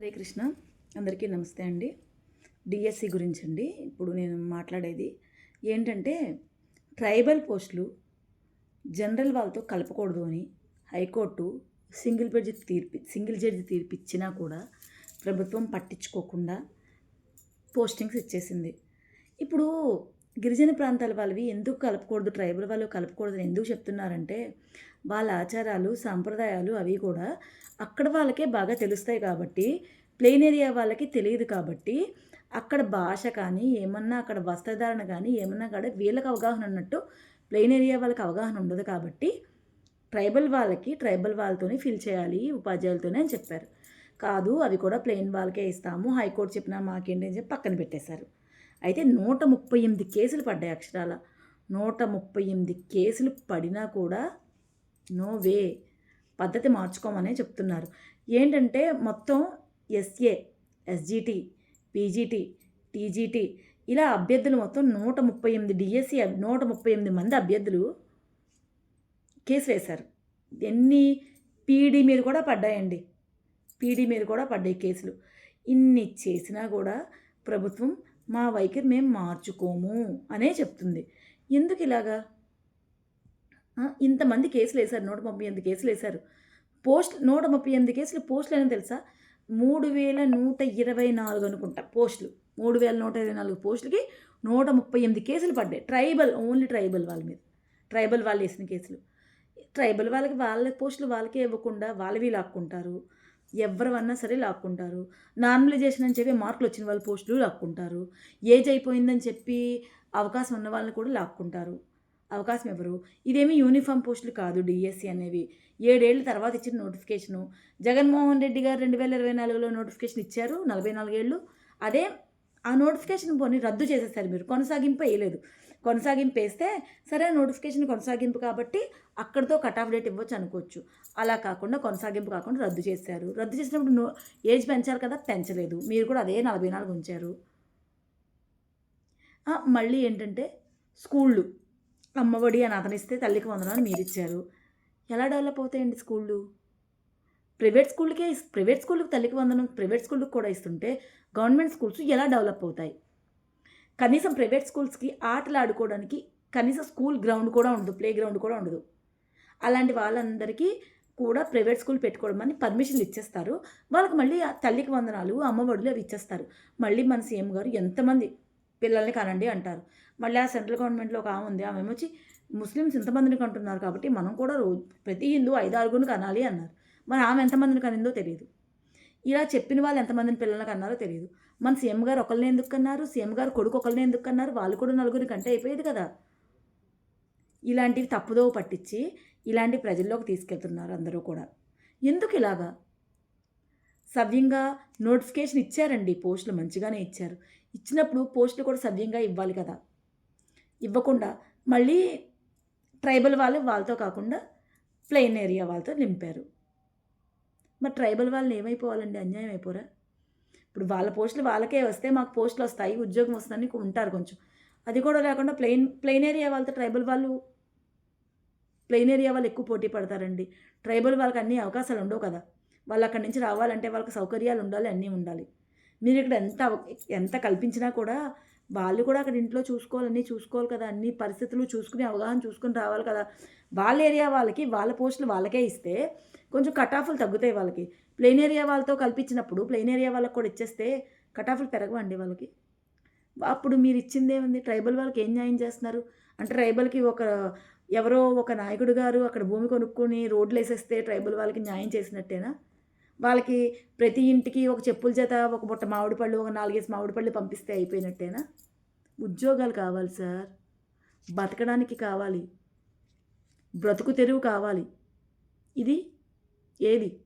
హరే కృష్ణ. అందరికీ నమస్తే అండి. డిఎస్సి గురించి అండి ఇప్పుడు నేను మాట్లాడేది ఏంటంటే ట్రైబల్ పోస్టులు జనరల్ వాళ్ళతో కలపకూడదు అని హైకోర్టు సింగిల్ జడ్జి తీర్పి సింగిల్ జడ్జి తీర్పు ఇచ్చినా కూడా ప్రభుత్వం పట్టించుకోకుండా పోస్టింగ్స్ ఇచ్చేసింది. ఇప్పుడు గిరిజన ప్రాంతాల వాళ్ళవి ఎందుకు కలపకూడదు? ట్రైబల్ వాళ్ళు కలపకూడదు అని ఎందుకు చెప్తున్నారంటే వాళ్ళ ఆచారాలు సాంప్రదాయాలు అవి కూడా అక్కడ వాళ్ళకే బాగా తెలుస్తాయి కాబట్టి ప్లెయిన్ ఏరియా వాళ్ళకి తెలియదు కాబట్టి అక్కడ భాష కానీ ఏమన్నా అక్కడ వస్త్రధారణ కానీ ఏమన్నా కూడా వీళ్ళకి అవగాహన ఉన్నట్టు ప్లెయిన్ ఏరియా వాళ్ళకి అవగాహన ఉండదు కాబట్టి ట్రైబల్ వాళ్ళకి ట్రైబల్ వాళ్ళతోనే ఫిల్ చేయాలి ఉపాధ్యాయులతోనే అని చెప్పారు. కాదు అవి కూడా ప్లెయిన్ వాళ్ళకే ఇస్తాము హైకోర్టు చెప్పినా మాకేంటి అని చెప్పి పక్కన పెట్టేశారు. అయితే నూట ముప్పై ఎనిమిది కేసులు పడ్డాయి అక్షరాల. నూట ముప్పై ఎనిమిది కేసులు పడినా కూడా నో వే పద్ధతి మార్చుకోమనే చెప్తున్నారు. ఏంటంటే మొత్తం ఎస్ఏ ఎస్జిటి పీజీటీ టీజీటీ ఇలా అభ్యర్థులు మొత్తం నూట ముప్పై ఎనిమిది డిఎస్సి నూట ముప్పై ఎనిమిది మంది అభ్యర్థులు కేసు వేశారు. ఎన్ని పీడీ మీద కూడా పడ్డాయండి. పీడీ మీద కూడా పడ్డాయి కేసులు. ఇన్ని చేసినా కూడా ప్రభుత్వం మా వైఖరి మేము మార్చుకోము అనే చెప్తుంది. ఎందుకు ఇలాగా? ఇంతమంది కేసులు వేశారు నూట ముప్పై ఎనిమిది కేసులు వేశారు. పోస్ట్ నూట ముప్పై ఎనిమిది కేసులు పోస్టులు అని తెలుసా? మూడు వేల నూట ఇరవై నాలుగు అనుకుంటా పోస్టులు. మూడు వేల నూట ఇరవై నాలుగు పోస్టులకి నూట ముప్పై ఎనిమిది కేసులు పడ్డాయి. ట్రైబల్ ఓన్లీ ట్రైబల్ వాళ్ళ మీద. ట్రైబల్ వాళ్ళు వేసిన కేసులు. ట్రైబల్ వాళ్ళకి వాళ్ళ పోస్టులు వాళ్ళకే ఇవ్వకుండా వాళ్ళవి లాక్కుంటారు. ఎవరివన్నా సరే లాక్కుంటారు. నార్మలైజేషన్ అని చెప్పి మార్కులు వచ్చిన వాళ్ళ పోస్టులు లాక్కుంటారు. ఏజ్ అయిపోయిందని చెప్పి అవకాశం ఉన్న వాళ్ళని కూడా లాక్కుంటారు. అవకాశం ఎవరు? ఇదేమి యూనిఫామ్ పోస్టులు కాదు డిఎస్సి అనేవి. ఏడేళ్ళ తర్వాత ఇచ్చిన నోటిఫికేషను. జగన్మోహన్ రెడ్డి గారు రెండు వేల ఇరవై నాలుగులో నోటిఫికేషన్ ఇచ్చారు నలభై నాలుగేళ్ళు అదే ఆ నోటిఫికేషన్ పోనీ రద్దు చేసేసారు మీరు. కొనసాగింపు వేయలేదు కొనసాగింపు వేస్తే సరే నోటిఫికేషన్ కొనసాగింపు కాబట్టి అక్కడితో కట్ ఆఫ్ డేట్ ఇవ్వచ్చు అనుకోవచ్చు. అలా కాకుండా కొనసాగింపు కాకుండా రద్దు చేశారు. రద్దు చేసినప్పుడు నో ఏజ్ పెంచారు కదా? పెంచలేదు. మీరు కూడా అదే నలభై నాలుగు ఉంచారు. మళ్ళీ ఏంటంటే స్కూళ్ళు. అమ్మఒడి అని అతనిస్తే తల్లికి వందనాలు మీరు ఇచ్చారు. ఎలా డెవలప్ అవుతాయండి స్కూళ్ళు? ప్రైవేట్ స్కూళ్ళకే ప్రైవేట్ స్కూళ్ళకి తల్లికి వందనం ప్రైవేట్ స్కూళ్ళకి కూడా ఇస్తుంటే గవర్నమెంట్ స్కూల్స్ ఎలా డెవలప్ అవుతాయి? కనీసం ప్రైవేట్ స్కూల్స్కి ఆటలు ఆడుకోవడానికి కనీసం స్కూల్ గ్రౌండ్ కూడా ఉండదు ప్లే గ్రౌండ్ కూడా ఉండదు. అలాంటి వాళ్ళందరికీ కూడా ప్రైవేట్ స్కూల్ పెట్టుకోవడం అని పర్మిషన్లు ఇచ్చేస్తారు. వాళ్ళకి మళ్ళీ ఆ తల్లికి వందనాలు అమ్మఒడులు అవి ఇచ్చేస్తారు. మళ్ళీ మన సీఎం గారు ఎంతమంది పిల్లల్ని కనండి అంటారు. మళ్ళీ ఆ సెంట్రల్ గవర్నమెంట్లో ఒక ఆమె ఉంది ఆమె వచ్చి ముస్లిమ్స్ ఇంతమందిని కంటున్నారు కాబట్టి మనం కూడా రోజు ప్రతి హిందూ ఐదు ఆరుగురిని కనాలి అన్నారు. మరి ఆమె ఎంతమందిని కనిందో తెలియదు. ఇలా చెప్పిన వాళ్ళు ఎంతమందిని పిల్లలకు అన్నారో తెలియదు. మన సీఎం గారు ఒకరిని ఎందుకు కన్నారు సీఎం గారు కొడుకు ఒకళ్ళని ఎందుకు కన్నారు వాళ్ళు కూడా నలుగురికి కంటే అయిపోయేది కదా. ఇలాంటివి తప్పుదో పట్టించి ఇలాంటి ప్రజల్లోకి తీసుకెళ్తున్నారు అందరూ కూడా. ఎందుకు ఇలాగా? సవ్యంగా నోటిఫికేషన్ ఇచ్చారండి పోస్టులు మంచిగానే ఇచ్చారు. ఇచ్చినప్పుడు పోస్టులు కూడా సవ్యంగా ఇవ్వాలి కదా. ఇవ్వకుండా మళ్ళీ ట్రైబల్ వాళ్ళు వాళ్ళతో కాకుండా ప్లెయిన్ ఏరియా వాళ్ళతో నింపారు. మరి ట్రైబల్ వాళ్ళు ఏమైపోవాలండి? అన్యాయం అయిపోరా? ఇప్పుడు వాళ్ళ పోస్టులు వాళ్ళకే వస్తే మాకు పోస్టులు వస్తాయి ఉద్యోగం వస్తుందని ఉంటారు కొంచెం. అది కూడా లేకుండా ప్లెయిన్ ప్లెయిన్ ఏరియా వాళ్ళతో ట్రైబల్ వాళ్ళు ప్లెయిన్ ఏరియా వాళ్ళు ఎక్కువ పోటీ పడతారండి. ట్రైబల్ వాళ్ళకి అన్ని అవకాశాలు ఉండవు కదా. వాళ్ళు అక్కడి నుంచి రావాలంటే వాళ్ళకి సౌకర్యాలు ఉండాలి అన్నీ ఉండాలి. మీరు ఇక్కడ ఎంత ఎంత కల్పించినా కూడా వాళ్ళు కూడా అక్కడ ఇంట్లో చూసుకోవాలి అన్నీ చూసుకోవాలి కదా అన్ని పరిస్థితులు చూసుకుని అవగాహన చూసుకుని రావాలి కదా. వాళ్ళ ఏరియా వాళ్ళకి వాళ్ళ పోస్టులు వాళ్ళకే ఇస్తే కొంచెం కటాఫ్లు తగ్గుతాయి వాళ్ళకి. ప్లెయిన్ ఏరియా వాళ్ళతో కల్పించినప్పుడు ప్లెయిన్ ఏరియా వాళ్ళకి కూడా ఇచ్చేస్తే కటాఫ్లు పెరగవండి వాళ్ళకి. అప్పుడు మీరు ఇచ్చిందేముంది ట్రైబల్ వాళ్ళకి ఏం న్యాయం చేస్తున్నారు? అంటే ట్రైబల్కి ఒక ఎవరో ఒక నాయకుడు గారు అక్కడ భూమి కొనుక్కొని రోడ్లు వేసేస్తే ట్రైబల్ వాళ్ళకి న్యాయం చేసినట్టేనా? వాళ్ళకి ప్రతి ఇంటికి ఒక చెప్పుల చేత ఒక బుట్ట మామిడి పళ్ళు ఒక నాలుగేసి మామిడి పళ్ళు పంపిస్తే అయిపోయినట్టేనా? ఉద్యోగాలు కావాలి సార్. బతకడానికి కావాలి. బ్రతుకు తెరువు కావాలి. ఇది? ఏది?